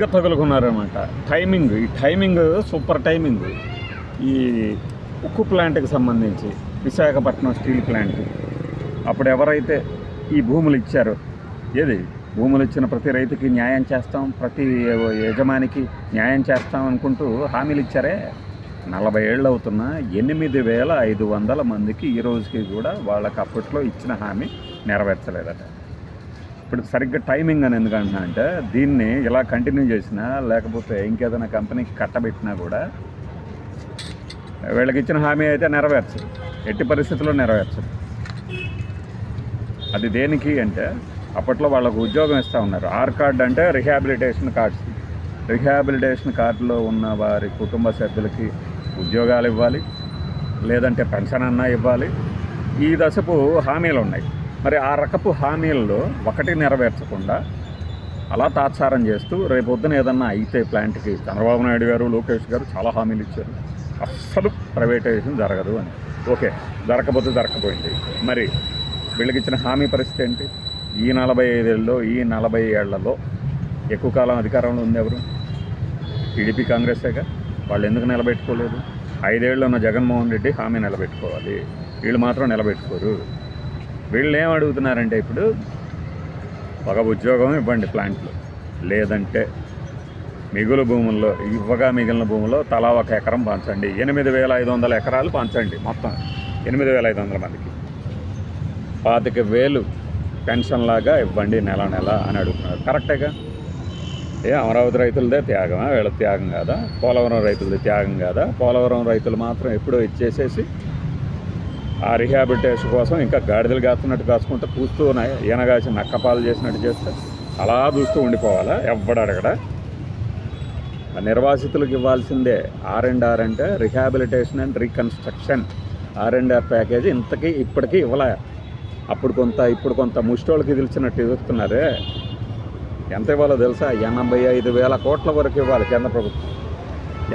సరిగ్గా తగులుకున్నారనమాట టైమింగ్ ఈ టైమింగ్ సూపర్ టైమింగ్ ఈ ఉక్కు ప్లాంట్కి సంబంధించి విశాఖపట్నం స్టీల్ ప్లాంట్ అప్పుడు ఎవరైతే ఈ భూములు ఇచ్చారో ఏది? భూములు ఇచ్చిన ప్రతి రైతుకి న్యాయం చేస్తాం ప్రతి యజమానికి న్యాయం చేస్తాం అనుకుంటూ హామీలు ఇచ్చారే? నలభై ఏళ్ళు అవుతున్న ఎనిమిది వేల ఐదు వందల మందికి ఈ రోజుకి కూడా వాళ్ళకి అప్పట్లో ఇచ్చిన హామీ నెరవేర్చలేదట. ఇప్పుడు సరిగ్గా టైమింగ్ అని ఎందుకంటున్నా అంటే దీన్ని ఇలా కంటిన్యూ చేసినా లేకపోతే ఇంకేదైనా కంపెనీకి కట్టబెట్టినా కూడా వీళ్ళకి ఇచ్చిన హామీ అయితే నెరవేర్చదు. ఎట్టి పరిస్థితుల్లో నెరవేర్చదు. అది దేనికి అంటే అప్పట్లో వాళ్ళకు ఉద్యోగం ఇస్తూ ఉన్నారు. ఆర్ కార్డ్ అంటే రిహాబిలిటేషన్ కార్డ్స్ రిహాబిలిటేషన్ కార్డులో ఉన్న వారి కుటుంబ సభ్యులకి ఉద్యోగాలు ఇవ్వాలి లేదంటే పెన్షన్ అన్నా ఇవ్వాలి. ఈ దశపు హామీలు ఉన్నాయి. మరి ఆ రకపు హామీల్లో ఒకటి నెరవేర్చకుండా అలా తాత్సారం చేస్తూ రేపొద్దున ఏదన్నా అయితే ప్లాంట్కి చంద్రబాబు నాయుడు గారు లోకేష్ గారు చాలా హామీలు ఇచ్చారు. అస్సలు ప్రైవేటైజేషన్ జరగదు అని. ఓకే జరగకపోతే జరగకపోయింది. మరి వీళ్ళకి ఇచ్చిన హామీ పరిస్థితి ఏంటి? ఈ నలభై ఐదేళ్ళలో ఈ నలభై ఏళ్ళలో ఎక్కువ కాలం అధికారంలో ఉంది ఎవరు? టీడీపీ కాంగ్రెసేగా? వాళ్ళు ఎందుకు నిలబెట్టుకోలేదు? ఐదేళ్ళు ఉన్న జగన్మోహన్ రెడ్డి హామీ నిలబెట్టుకోవాలి. వీళ్ళు మాత్రం నిలబెట్టుకోరు. వీళ్ళు ఏం అడుగుతున్నారంటే ఇప్పుడు ఒక ఉద్యోగం ఇవ్వండి ప్లాంట్లు లేదంటే మిగులు భూముల్లో ఇవ్వగా మిగిలిన భూముల్లో తలా ఒక ఎకరం పంచండి. ఎనిమిది వేల ఐదు వందల ఎకరాలు పంచండి మొత్తం. ఎనిమిది వేల ఐదు వందల మందికి. పాతిక వేలు పెన్షన్ లాగా ఇవ్వండి నెల నెల అని అడుగుతున్నారు. కరెక్టేగా ఏ అమరావతి రైతులదే త్యాగమా? వీళ్ళ త్యాగం కాదా? పోలవరం రైతులది త్యాగం కాదా? పోలవరం రైతులు మాత్రం ఎప్పుడో ఇచ్చేసేసి ఆ రిహాబిలిటేషన్ కోసం ఇంకా గాడిదలు కాస్తున్నట్టు కాసుకుంటూ కూస్తూ ఉన్నాయి. ఈనగాసి నక్కపాలు చేసినట్టు చేస్తే అలా చూస్తూ ఉండిపోవాలా? ఎవ్వడు ఆ నిర్వాసితులకు ఇవ్వాల్సిందే ఆర్ అండ్ ఆర్ అంటే rehabilitation and reconstruction R and R package ఇంతకీ ఇప్పటికీ ఇవ్వలే. అప్పుడు కొంత ఇప్పుడు కొంత ముష్టోళ్ళకి తెలిసినట్టు ఇస్తున్నారే ఎంత ఇవ్వాలో తెలుసా? ఎనభై ఐదు వేల కోట్ల వరకు ఇవ్వాలి కేంద్ర ప్రభుత్వం.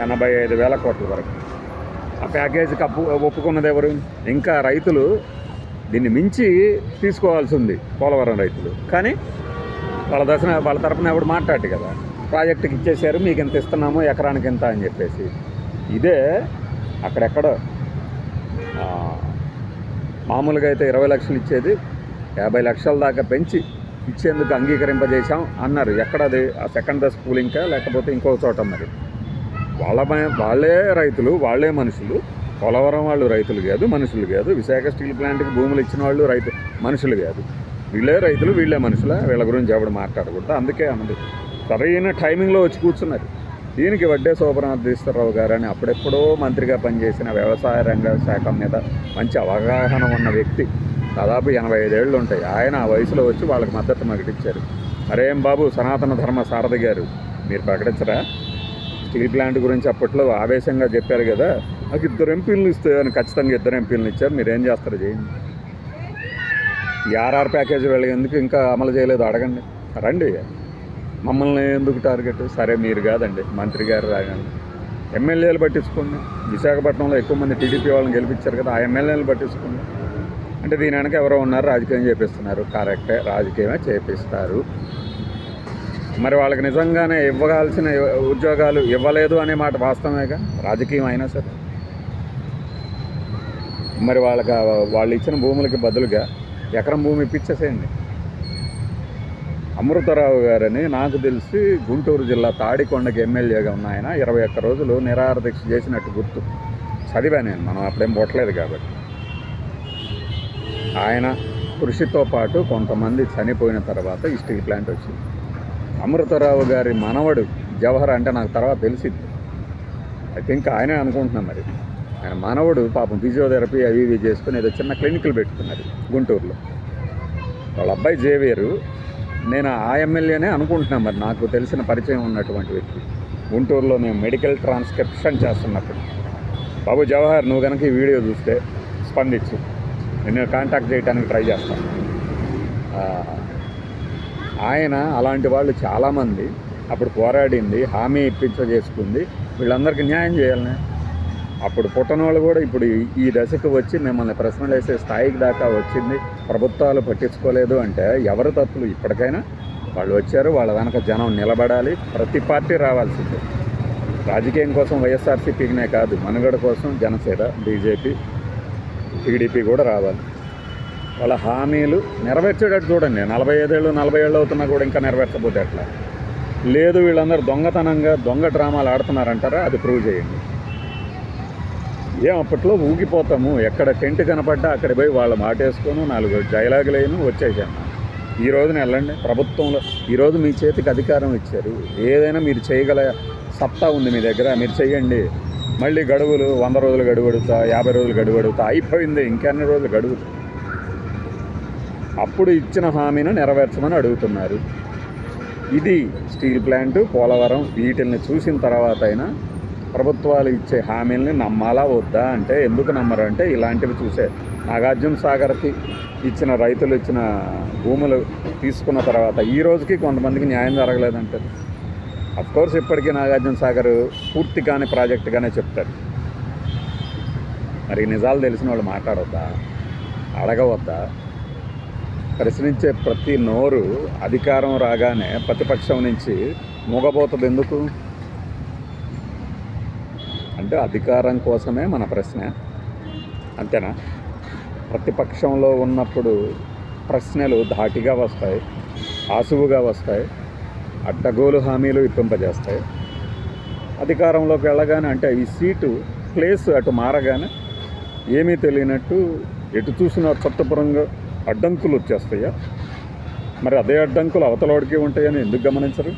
ఎనభై ఐదు వేల కోట్ల వరకు. ఆ ప్యాకేజీకి అప్పు ఒప్పుకున్నది ఎవరు? ఇంకా రైతులు దీన్ని మించి తీసుకోవాల్సి ఉంది పోలవరం రైతులు. కానీ వాళ్ళ దశన వాళ్ళ తరపున ఎవడు మాట్లాడు కదా ప్రాజెక్టుకి ఇచ్చేసారు మీకు ఇంత ఇస్తున్నాము ఎకరానికి ఇంత అని చెప్పేసి. ఇదే అక్కడెక్కడ. మామూలుగా అయితే ఇరవై లక్షలు ఇచ్చేది యాభై లక్షల దాకా పెంచి ఇచ్చేందుకు అంగీకరింపజేశాం అన్నారు. ఎక్కడది ఆ సెకండ్ దశ కూలింగ్కా లేకపోతే ఇంకో చోట మరి? వాళ్ళ వాళ్ళే రైతులు వాళ్ళే మనుషులు. పోలవరం వాళ్ళు రైతులు కాదు మనుషులు కాదు. విశాఖ స్టీల్ ప్లాంట్కి భూములు ఇచ్చిన వాళ్ళు రైతు మనుషులు కాదు. వీళ్ళే రైతులు వీళ్ళే మనుషుల వీళ్ళ గురించి ఎవడు మాట్లాడకూడదు. అందుకే అన్నది. సరైన టైమింగ్లో వచ్చి కూర్చున్నారు. దీనికి వడ్డే శోభనాథీశ్వరరావు గారు అని అప్పుడెప్పుడో మంత్రిగా పనిచేసిన వ్యవసాయ రంగ శాఖ మీద మంచి అవగాహన ఉన్న వ్యక్తి దాదాపు ఎనభై ఐదేళ్ళు ఉంటాయి. ఆయన ఆ వయసులో వచ్చి వాళ్ళకి మద్దతు ప్రకటించారు మరేం బాబు సనాతన ధర్మ సారథి గారు మీరు ప్రకటించరా? స్టీల్ ప్లాంట్ గురించి అప్పట్లో ఆవేశంగా చెప్పారు కదా నాకు ఇద్దరు ఎంపీలను ఇస్తే అని ఖచ్చితంగా ఇద్దరు ఎంపీలను ఇచ్చారు. మీరేం చేస్తారు చేయండి. ఆర్ఆర్ ప్యాకేజ్ వెళ్ళేందుకు ఎందుకు ఇంకా అమలు చేయలేదు? అడగండి. రండి. మమ్మల్ని ఎందుకు టార్గెట్? సరే మీరు కాదండి. మంత్రి గారు రాగండి. ఎమ్మెల్యేలు పట్టించుకోండి. విశాఖపట్నంలో ఎక్కువ మంది టీడీపీ వాళ్ళని గెలిపించారు కదా ఆ ఎమ్మెల్యేలు పట్టించుకోండి. అంటే దీని వెనక ఎవరో ఉన్నారు రాజకీయం చేపిస్తున్నారు. కరెక్టే రాజకీయమే చేపిస్తారు. మరి వాళ్ళకి నిజంగానే ఇవ్వగాల్సిన ఉద్యోగాలు ఇవ్వలేదు అనే మాట వాస్తవమేగా? రాజకీయం అయినా సరే. మరి వాళ్ళకి వాళ్ళు ఇచ్చిన భూములకి బదులుగా ఎకరం భూమి ఇప్పించేసేయండి అమృతరావు గారని నాకు తెలిసి గుంటూరు జిల్లా తాడికొండకి ఎమ్మెల్యేగా ఉన్న ఆయన ఇరవై ఒక్క రోజులు నిరాహార దీక్ష చేసినట్టు గుర్తు. చదివా నేను మనం అప్పుడేం పుట్టలేదు కాబట్టి. ఆయన కృషితో పాటు కొంతమంది చనిపోయిన తర్వాత ఈ స్టీల్ ప్లాంట్ వచ్చింది. అమృతరావు గారి మనవడు జవహర్ అంటే నాకు తర్వాత తెలిసింది. ఐ థింక్ ఆయనే అనుకుంటున్నాం మరి. ఆయన మనవడు పాపం ఫిజియోథెరపీ అవి ఇవి చేసుకుని ఏదో చిన్న క్లినిక్లు పెట్టుకున్నారు గుంటూరులో. వాళ్ళ అబ్బాయి జేవియరు నేను ఆ ఎమ్మెల్యేనే అనుకుంటున్నాను మరి. నాకు తెలిసిన పరిచయం ఉన్నటువంటి వ్యక్తి. గుంటూరులో నేను మెడికల్ ట్రాన్స్క్రిప్షన్ చేస్తున్నప్పుడు. బాబు జవహర్ నువ్వు కనుక ఈ వీడియో చూస్తే స్పందించు. నేను కాంటాక్ట్ చేయడానికి ట్రై చేస్తాను. ఆయన అలాంటి వాళ్ళు చాలామంది అప్పుడు పోరాడింది హామీ ఇప్పించజేసుకుంది. వీళ్ళందరికీ న్యాయం చేయాలని. అప్పుడు పుట్టనోళ్ళు కూడా ఇప్పుడు ఈ- ఈ దశకు వచ్చి మిమ్మల్ని ప్రశ్నలు వేసే స్థాయికి దాకా వచ్చింది. ప్రభుత్వాలు పట్టించుకోలేదు అంటే ఎవరి తప్పులు? ఇప్పటికైనా వాళ్ళు వచ్చారు వాళ్ళ వెనక జనం నిలబడాలి. ప్రతి పార్టీ రావాల్సిందే. రాజకీయం కోసం వైఎస్ఆర్సీపీనే కాదు మనుగడ కోసం జనసేన బీజేపీ టీడీపీ కూడా రావాలి. వాళ్ళ హామీలు నెరవేర్చేటట్టు చూడండి. నలభై ఐదేళ్ళు నలభై ఏళ్ళు అవుతున్నా కూడా ఇంకా నెరవేర్చకపోతే అట్లా లేదు వీళ్ళందరూ దొంగతనంగా దొంగ డ్రామాలు ఆడుతున్నారంటారా? అది ప్రూవ్ చేయండి. ఏం అప్పట్లో ఊగిపోతాము. ఎక్కడ టెంట్ కనపడ్డా అక్కడ పోయి వాళ్ళు మాటేసుకొని నాలుగు డైలాగులైన వచ్చేసాను ఈ రోజున వెళ్ళండి. ప్రభుత్వంలో ఈరోజు మీ చేతికి అధికారం ఇచ్చారు. ఏదైనా మీరు చేయగల సత్తా ఉంది మీ దగ్గర. మీరు చేయండి మళ్ళీ గడువులు వంద రోజులు గడువు అడుగుతా యాభై రోజులు గడువు అడుగుతా అయిపోయింది. ఇంకెన్ని రోజులు గడువు? అప్పుడు ఇచ్చిన హామీని నెరవేర్చమని అడుగుతున్నారు. ఇది స్టీల్ ప్లాంట్ పోలవరం వీటిల్ని చూసిన తర్వాత అయినా ప్రభుత్వాలు ఇచ్చే హామీల్ని నమ్మాలా వద్దా అంటే ఎందుకు నమ్మరు అంటే ఇలాంటివి చూసే నాగార్జున సాగర్కి ఇచ్చిన రైతులు ఇచ్చిన భూములు తీసుకున్న తర్వాత ఈ రోజుకి కొంతమందికి న్యాయం జరగలేదంటే కోర్స్ ఇప్పటికీ నాగార్జున సాగర్ పూర్తి కాని ప్రాజెక్టుగానే చెప్తారు. మరి నిజాలు తెలిసిన వాళ్ళు మాట్లాడొద్దా? అడగవద్దా? ప్రశ్నించే ప్రతి నోరు అధికారం రాగానే ప్రతిపక్షం నుంచి మూగబోతుంది ఎందుకు? అంటే అధికారం కోసమే మన ప్రశ్న. అంతేనా? ప్రతిపక్షంలో ఉన్నప్పుడు ప్రశ్నలు ధాటిగా వస్తాయి ఆసువుగా వస్తాయి అడ్డగోలు హామీలు ఇప్పింపజేస్తాయి అధికారంలోకి వెళ్ళగానే అంటే ఈ సీటు ప్లేస్ అటు మారగానే ఏమీ తెలియనట్టు ఎటు చూసిన చట్టపురంగా అడ్డంకులు వచ్చేస్తాయా? మరి అదే అడ్డంకులు అవతలవాడికి ఉంటాయని ఎందుకు గమనించరు?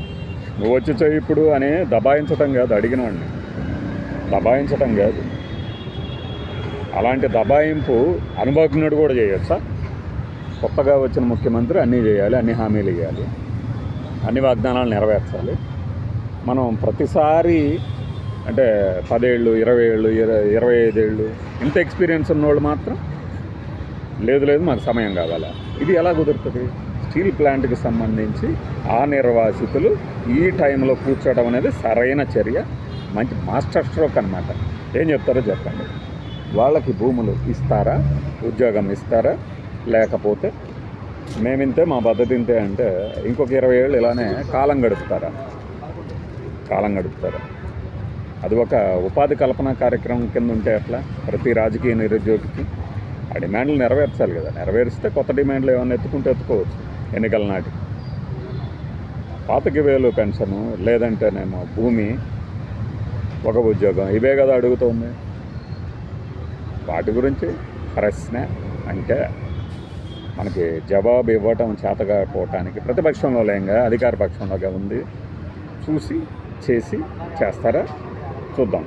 నువ్వు వచ్చి చెయ్యి ఇప్పుడు అని దబాయించటం కాదు అడిగిన వాడిని. దబాయించటం కాదు. అలాంటి దబాయింపు అనుభవజ్ఞుడు కూడా చేయొచ్చా? కొత్తగా వచ్చిన ముఖ్యమంత్రి అన్నీ చేయాలి అన్ని హామీలు ఇవ్వాలి అన్ని వాగ్దానాలు నెరవేర్చాలి. మనం ప్రతిసారి అంటే పదేళ్ళు ఇరవై ఏళ్ళు ఇరవై ఇరవై ఐదేళ్ళు ఇంత ఎక్స్పీరియన్స్ ఉన్నవాళ్ళు మాత్రం లేదు లేదు మాకు సమయం కావాలా. ఇది ఎలా కుదురుతుంది? స్టీల్ ప్లాంట్కి సంబంధించి ఆ నిర్వాసితులు ఈ టైంలో కూర్చోవడం అనేది సరైన చర్య మంచి మాస్టర్ స్ట్రోక్ అనమాట ఏం చెప్తారో చెప్పండి. వాళ్ళకి భూములు ఇస్తారా? ఉద్యోగం ఇస్తారా? లేకపోతే మేమింతే మా పద్ధతి ఇంతే అంటే ఇంకొక ఇరవై ఏళ్ళు ఇలానే కాలం గడుపుతారా? కాలం గడుపుతారా? అది ఒక ఉపాధి కల్పన కార్యక్రమం కింద ఉంటే అట్లా ప్రతి రాజకీయ నిరుద్యోగికి ఆ డిమాండ్లు నెరవేర్చాలి కదా. నెరవేరిస్తే కొత్త డిమాండ్లు ఏమైనా ఎత్తుకుంటే ఎత్తుకోవచ్చు ఎన్నికల నాటి పాతకి వేలు పెన్షను లేదంటేనేమో భూమి ఒక ఉద్యోగం ఇవే కదా అడుగుతోంది. వాటి గురించి ప్రశ్న అంటే మనకి జవాబు ఇవ్వటం చేతకపోవటానికి ప్రతిపక్షంలో లేంగా అధికార పక్షంలోగా ఉంది. చూసి చేసి చేస్తారా? చూద్దాం.